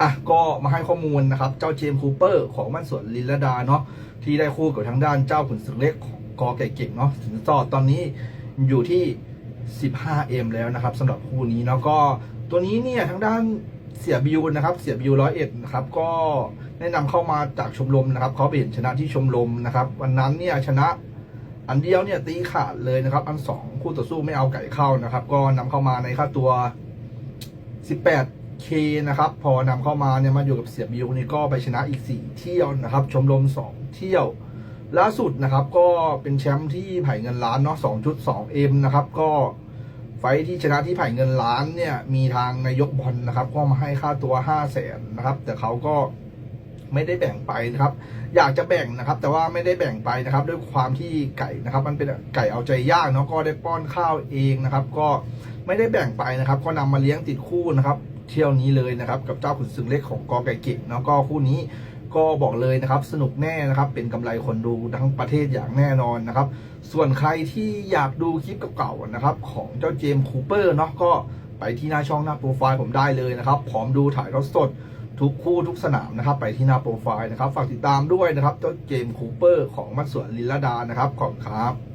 อะก็มาให้ข้อมูลนะครับ เจ้าเจมส์คูเปอร์ของมันสวนลิลดาเนาะที่ได้คู่กับทางด้านเจ้าขุนศึกเล็กของกอไก่เก่งเนาะสินสอดตอนนี้อยู่ที่ 15M แล้วนะครับสำหรับคู่นี้เนาะก็ตัวนี้เนี่ยทางด้านเสียบิวนะครับเสียบิวร้อยเอ็ดนะครับก็แนะนำเข้ามาจากชมรมนะครับเขาไปเห็นชนะที่ชมรมนะครับ วันนั้นเนี่ยชนะอันเดียวเนี่ยตีขาดเลยนะครับ อันสองคู่ต่อสู้ไม่เอาไก่เข้านะครับ ก็นำเข้ามาในค่าตัว 18 18K นะครับ พอนำเข้ามาเนี่ยมาอยู่กับเสียบิวนี่ก็ไปชนะอีก 4 เที่ยวนะครับ ชมรม 2 เที่ยว ล่าสุดนะครับก็เป็นแชมป์ที่ไผ่เงินล้านเนาะ 2.2M นะครับ ก็ไฟที่ชนะที่ไผ่เงินล้านเนี่ยมีทางนายกบอลนะครับ ก็มาให้ค่าตัว5 0 0แสนนะครับ แต่เขาก็ไม่ได้แบ่งไปนะครับ อยากจะแบ่งนะครับ แต่ว่าไม่ได้แบ่งไปนะครับ ด้วยความที่ไก่นะครับ มันเป็นไก่เอาใจยากเนาะก็ได้ป้อนข้าวเองนะครับ ก็ไม่ได้แบ่งไปนะครับ ก็นำมาเลี้ยงติดคู่นะครับ เที่ยวนี้เลยนะครับ กับเจ้าขุนศึกเล็กของกอไก่เก่งเนาะก็คู่นี้ก็บอกเลยนะครับ สนุกแน่นะครับ เป็นกำไรคนดูทั้งประเทศอย่างแน่นอนนะครับ ส่วนใครที่อยากดูคลิปเก่าๆนะครับ ของเจ้าเจมส์คูเปอร์เนาะก็ไปที่หน้าช่องหน้าโปรไฟล์ผมได้เลยนะครับ พร้อมดูถ่ายทอดสดทุกคู่ทุกสนามนะครับ ไปที่หน้าโปรไฟล์นะครับ ฝากติดตามด้วยนะครับ เจ้าเจมส์คูเปอร์ของมัดสวนลินลดานะครับ ขอบคุณครับ